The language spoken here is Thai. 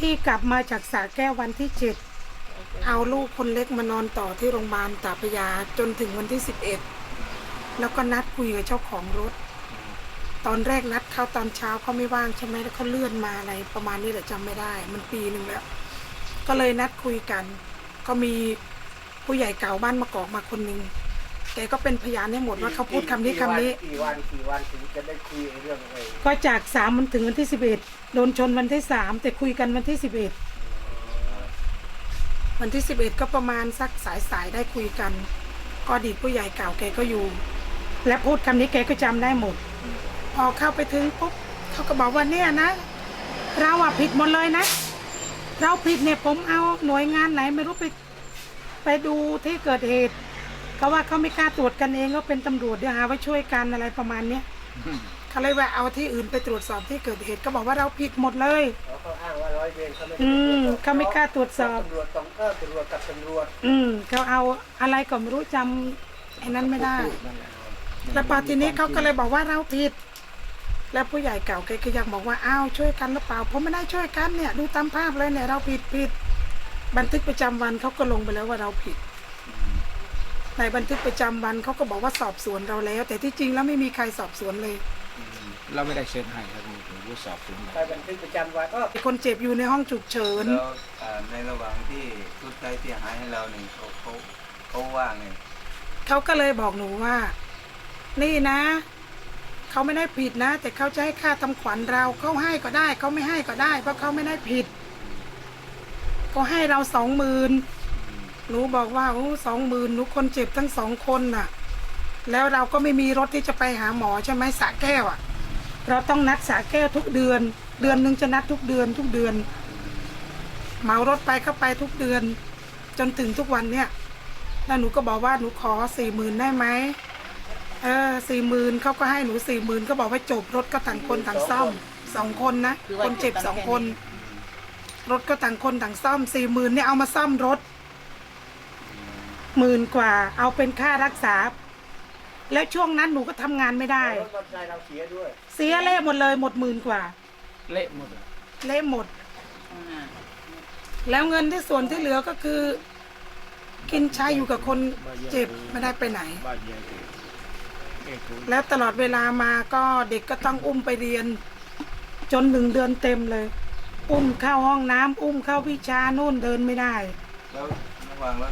ที่กลับมาจากสระแก้ววันที่เจ็ดเอาลูกคนเล็กมานอนต่อที่โรงพยาบาลตาพยาจนถึงวันที่สิบเอ็ดแล้วก็นัดคุยกับเจ้าของรถ ตอนแรกนัดเขาตอนเช้าเขาไม่ว่างใช่ไหมแล้วเขาเลื่อนมาอะไรประมาณนี้แหละจำไม่ได้ มันปีหนึ่งแล้ว ก็เลยนัดคุยกัน ก็มีผู้ใหญ่เก่าบ้านมะกอกมาคนหนึ่ง กก็เป็นพยานให้หมดว่าเขาพูดคำนี้คำนี้ กี่วันกี่วันถึงจะได้คุยเรื่องอะไรก็จากสามมันถึงวันที่สิบเอ็ดโดนชนวันที่สามแต่คุยกันวันที่สิบเอ็ดวันที่สิบเอ็ดก็ประมาณสักสายสายๆได้คุยกัน ก็อดีตผู้ใหญ่เก่าแกก็อยู่ และพูดคำนี้แกก็จำได้หมด พอเข้าไปถึงปุ๊บเขาก็บอกว่าเนี่ยนะ เราอะผิดหมดเลยนะ เราผิดเนี่ยผมเอาหน่วยงานไหนไม่รู้ไป ไปดูที่เกิดเหตุ เขาว่าเขาไม่กล้าตรวจกันเองก็เป็นตำรวจเดี๋ยวหาว่าช่วยกันอะไรประมาณเนี้ยเขาเลยว่าเอาที่อื่นไปตรวจสอบที่เกิดเหตุก็บอกว่าเราผิดหมดเลยเขาเขาอ้างว่าร้อยเวรเขาไม่ได้อืมเขาไม่กล้าตรวจสอบตำรวจต้องเออตำรวจกับตำรวจ อืมเขาเอาอะไรก็ไม่รู้จำไอ้นั้นไม่ได้ แล้วพอทีนี้เขาก็เลยบอกว่าเราผิด แล้วผู้ใหญ่เก่าแกก็ยังบอกว่าอ้าวช่วยกันหรือเปล่าผมไม่ได้ช่วยกันเนี่ย ดูตามภาพเลยเนี่ยเราผิดผิด บันทึกประจำวันเขาก็ลงไปแล้วว่าเราผิด ในบันทึกประจำวันเขาก็บอกว่าสอบสวนเราแล้ว แต่ที่จริงแล้วไม่มีใครสอบสวนเลย เราไม่ได้เซ็นให้ครับมีผู้สอบสวนไปบันทึกประจำวันก็คนเจ็บอยู่ในห้องฉุกเฉิน แล้วอ่าในระหว่างที่ชดใช้เสียหายให้เราเนี่ยเขาเขาเขาว่าไงเขาก็เลยบอกหนูว่า นี่นะ เขาไม่ได้ผิดนะ แต่เขาจะให้ค่าทำขวัญเราเขาให้ก็ได้เขาไม่ให้ก็ได้ เพราะเขาไม่ได้ผิดเขาให้เราสองหมื่น หนูบอกว่าโอ้สองหมื่นหนูคนเจ็บทั้งสองคนน่ะ แล้วเราก็ไม่มีรถที่จะไปหาหมอใช่ไหมสระแก้วอะ เราต้องนัดสระแก้วทุกเดือน เดือนหนึ่งจะนัดทุกเดือนทุกเดือนเหมารถไปเข้าไปทุกเดือน จนถึงทุกวันเนี่ยแล้วหนูก็บอกว่าหนูขอสี่หมื่นได้ไหมเออสี่หมื่นเขาก็ให้หนูสี่หมื่นก็บอกว่าจบรถก็ต่างคนต่างซ่อมสองคนนะคนเจ็บสองคน รถก็ต่างคนต่างซ่อมสี่หมื่นเนี่ยเอามาซ่อมรถ หมื่นกว่า เอาเป็นค่ารักษา แล้วช่วงนั้นหนูก็ทำงานไม่ได้ รถมอเตอร์ไซค์เราเสียด้วยเสียเละหมดเลยหมดหมื่นกว่า เละหมดเลยเละหมด แล้วเงินที่ส่วนที่เหลือก็คือ กินใช้อยู่กับคนเจ็บไม่ได้ไปไหน บ้านใหญ่เลยเอ้ยถูกแล้วตลอดเวลามาก็เด็กก็ต้องอุ้มไปเรียน จนหนึ่งเดือนเต็มเลย อุ้มเข้าห้องน้ำอุ้มเข้าวิชานู่นเดินไม่ได้ แล้วระหว่างเรา